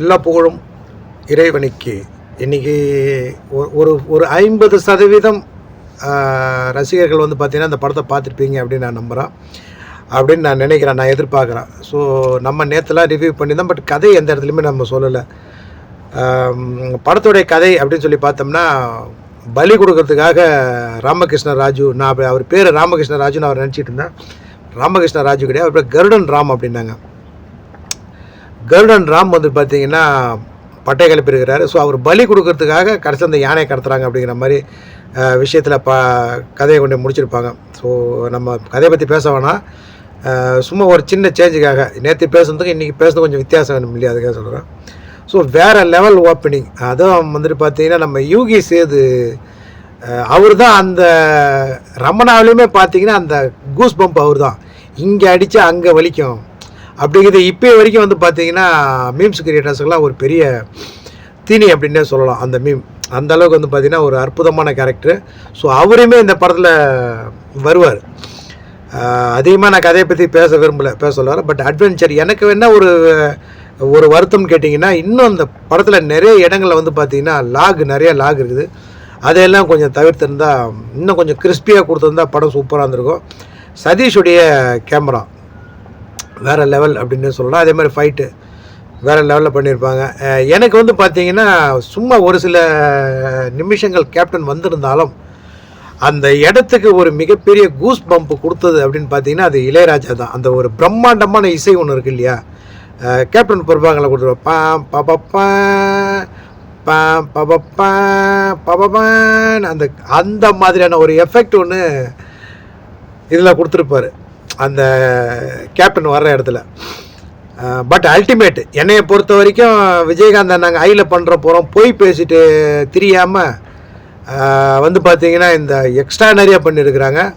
எல்லா புகழும் இறைவனுக்கு. இன்றைக்கி ஒரு ஒரு ஐம்பது சதவீதம் ரசிகர்கள் வந்து பார்த்திங்கன்னா அந்த படத்தை பார்த்துருப்பீங்க அப்படின்னு நான் நம்புகிறேன் அப்படின்னு நான் நினைக்கிறேன் நான் எதிர்பார்க்குறேன். ஸோ நம்ம நேற்றுலாம் ரிவ்யூ பண்ணியிருந்தோம் பட் கதை எந்த இடத்துலையுமே நம்ம சொல்லலை. படத்துடைய கதை அப்படின்னு சொல்லி பார்த்தோம்னா பலி கொடுக்கறதுக்காக ராமகிருஷ்ண ராஜு நான் அவர் பேர் ராமகிருஷ்ண ராஜுன்னு அவர் நினச்சிட்டு இருந்தேன். ராமகிருஷ்ண ராஜு கிடையாது அவர் பேர் கருடன் ராம் அப்படின்னாங்க. கருடன் ராம் வந்து பார்த்தீங்கன்னா பட்டை கிளப்பியிருக்கிறாரு ஸோ அவர் பலி கொடுக்கறதுக்காக கடைசி அந்த யானையை கடத்துறாங்க அப்படிங்கிற மாதிரி விஷயத்தில் ப கதையை கொண்டு முடிச்சிருப்பாங்க. ஸோ நம்ம கதையை பற்றி பேச வேணாம். சும்மா ஒரு சின்ன சேஞ்சுக்காக நேற்று பேசுனதுக்கு இன்றைக்கி பேசுனது கொஞ்சம் வித்தியாசம் வேணும் இல்லையா? அதுக்காக சொல்கிறேன் ஸோ வேறு லெவல் ஓப்பனிங் அதுவும் வந்துட்டு பார்த்தீங்கன்னா நம்ம யூகி சேது அவர் தான் அந்த ரமணாவிலையுமே பார்த்தீங்கன்னா அந்த கூஸ் பம்ப் அவர் தான் இங்கே அடித்தா அங்கே வலிக்கும். அப்படிங்கிறது இப்போ வரைக்கும் வந்து பார்த்தீங்கன்னா மீம்ஸ் கிரியேட்டர்ஸுக்கெல்லாம் ஒரு பெரிய தீனி அப்படின்னே சொல்லலாம். அந்த மீம் அந்த அளவுக்கு வந்து பார்த்தீங்கன்னா ஒரு அற்புதமான கேரக்டர் ஸோ அவருமே இந்த படத்தில் வருவார். அதிகமாக நான் கதையை பற்றி பேச விரும்பலை பேச சொல்ல பட் அட்வென்ச்சர் எனக்கு வேணால் ஒரு ஒரு வருத்தம்னு கேட்டிங்கன்னா இன்னும் அந்த படத்தில் நிறைய இடங்களில் வந்து பார்த்திங்கன்னா லாக் நிறைய லாக் இருக்குது. அதையெல்லாம் கொஞ்சம் தவிர்த்திருந்தால் இன்னும் கொஞ்சம் கிறிஸ்பியாக கொடுத்துருந்தா படம் சூப்பராக இருந்திருக்கும். சதீஷுடைய கேமரா வேறு லெவல் அப்படின்னு சொல்லலாம். அதே மாதிரி ஃபைட்டு வேறு லெவலில் பண்ணியிருப்பாங்க எனக்கு வந்து பார்த்தீங்கன்னா சும்மா ஒரு சில நிமிஷங்கள் கேப்டன் வந்திருந்தாலும் அந்த இடத்துக்கு ஒரு மிகப்பெரிய கூஸ் பம்ப் கொடுத்தது அப்படின்னு பார்த்தீங்கன்னா அது இளையராஜா தான். அந்த ஒரு பிரம்மாண்டமான இசை ஒன்று இருக்கு இல்லையா? கேப்டன் பொறுப்பாங்களை கொடுத்துருவோம் பாம் பப்பா பா பப்பா பப்பப்பான் அந்த அந்த மாதிரியான ஒரு எஃபெக்ட் ஒன்று இதில் கொடுத்துருப்பாரு. அந்த கேப்டன் வர்ற இடத்துல. பட் அல்டிமேட் என்னையை பொறுத்த வரைக்கும் விஜயகாந்த் நாங்கள் ஐயில் பண்ணுற போகிறோம் போய் பேசிட்டு தெரியாமல் வந்து பார்த்தீங்கன்னா இந்த எக்ஸ்ட்ரா பண்ணியிருக்கிறாங்க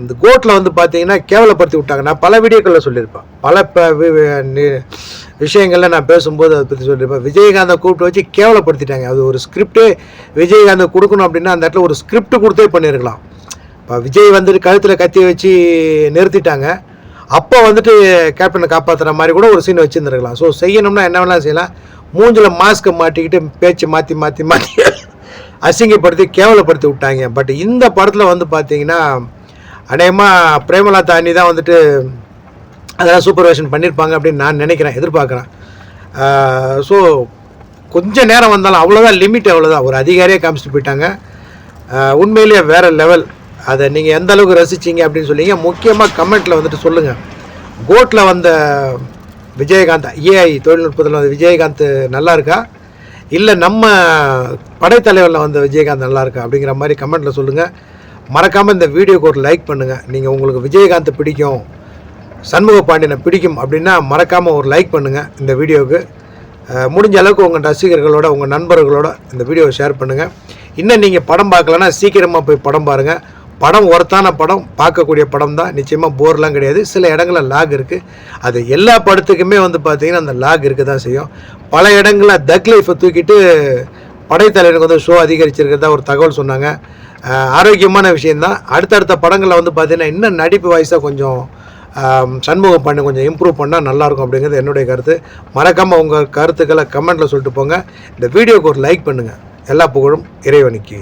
இந்த கோட்டில் வந்து பார்த்தீங்கன்னா கேவலப்படுத்தி விட்டாங்க. நான் பல வீடியோக்களில் சொல்லியிருப்பேன். பல ப வி- நான் பேசும்போது அதை பற்றி சொல்லியிருப்பேன். விஜயகாந்தை கூப்பிட்டு வச்சு கேவலப்படுத்திட்டாங்க. அது ஒரு ஸ்கிரிப்டே விஜயகாந்தை கொடுக்கணும் அப்படின்னா அந்த இடத்துல ஒரு ஸ்கிரிப்ட் கொடுத்தே பண்ணியிருக்கலாம் இப்போ விஜய் வந்துட்டு கழுத்தில் கத்தி வச்சு நிறுத்திட்டாங்க. அப்போ வந்துட்டு கேப்டனை காப்பாற்றுற மாதிரி கூட ஒரு சீன் வச்சுருந்துருக்கலாம். ஸோ செய்யணும்னா என்ன வேணாலும் செய்யலாம். மூஞ்சில் மாஸ்க்கை மாட்டிக்கிட்டு பேச்சு மாற்றி மாற்றி மாற்றி அசிங்கப்படுத்தி கேவலப்படுத்தி விட்டாங்க. பட் இந்த படத்தில் வந்து பார்த்தீங்கன்னா அநேகமாக பிரேமலா தாண்டி தான் வந்துட்டு அதெல்லாம் சூப்பர்வைஷன் பண்ணியிருப்பாங்க அப்படின்னு நான் நினைக்கிறேன் எதிர்பார்க்குறேன். ஸோ கொஞ்ச நேரம் வந்தாலும் அவ்வளோதான் லிமிட் அவ்வளோதான் ஒரு அதிகாரியே காமிச்சிட்டு போயிட்டாங்க. உண்மையிலேயே வேறு லெவல் அதை நீங்கள் எந்த அளவுக்கு ரசிச்சீங்க அப்படின்னு சொல்லிங்க. முக்கியமாக கமெண்ட்டில் வந்துட்டு சொல்லுங்கள் கோட்டில் வந்த விஜயகாந்த் ஏஐ தொழில்நுட்பத்தில் வந்த விஜயகாந்த் நல்லா இருக்கா? இல்லை நம்ம படைத்தலைவரில் வந்த விஜயகாந்த் நல்லா இருக்கா? அப்படிங்கிற மாதிரி கமெண்ட்டில் சொல்லுங்கள் மறக்காமல் இந்த வீடியோக்கு ஒரு லைக் பண்ணுங்கள் நீங்கள் உங்களுக்கு விஜயகாந்த் பிடிக்கும் சண்முக பாண்டியனை பிடிக்கும் அப்படின்னா மறக்காமல் ஒரு லைக் பண்ணுங்கள் இந்த வீடியோவுக்கு முடிஞ்ச அளவுக்கு உங்கள் ரசிகர்களோட உங்கள் நண்பர்களோட இந்த வீடியோவை ஷேர் பண்ணுங்கள் இன்னும் நீங்கள் படம் பார்க்கலன்னா சீக்கிரமாக போய் படம் பாருங்கள் படம் ஒர்த்தான படம் பார்க்கக்கூடிய படம் தான் நிச்சயமாக போர்லாம் கிடையாது. சில இடங்களில் லாக் இருக்குது அது எல்லா படத்துக்குமே வந்து பார்த்தீங்கன்னா அந்த லாக் இருக்க தான் செய்யும். பல இடங்களில் தக் லைஃப்பை தூக்கிட்டு படைத்தலைவருக்கு வந்து ஷோ அதிகரிச்சிருக்கிறதா ஒரு தகவல் சொன்னாங்க. ஆரோக்கியமான விஷயந்தான் அடுத்தடுத்த படங்களில் வந்து பார்த்தீங்கன்னா இன்னும் நடிப்பு வாய்ஸாக கொஞ்சம் சண்முகம் பண்ணி கொஞ்சம் இம்ப்ரூவ் பண்ணால் நல்லாயிருக்கும் அப்படிங்கிறது என்னுடைய கருத்து. மறக்காமல் உங்கள் கருத்துக்களை கமெண்ட்டில் சொல்லிட்டு போங்க. இந்த வீடியோக்கு ஒரு லைக் பண்ணுங்கள் எல்லா புகழும் இறைவனுக்கு.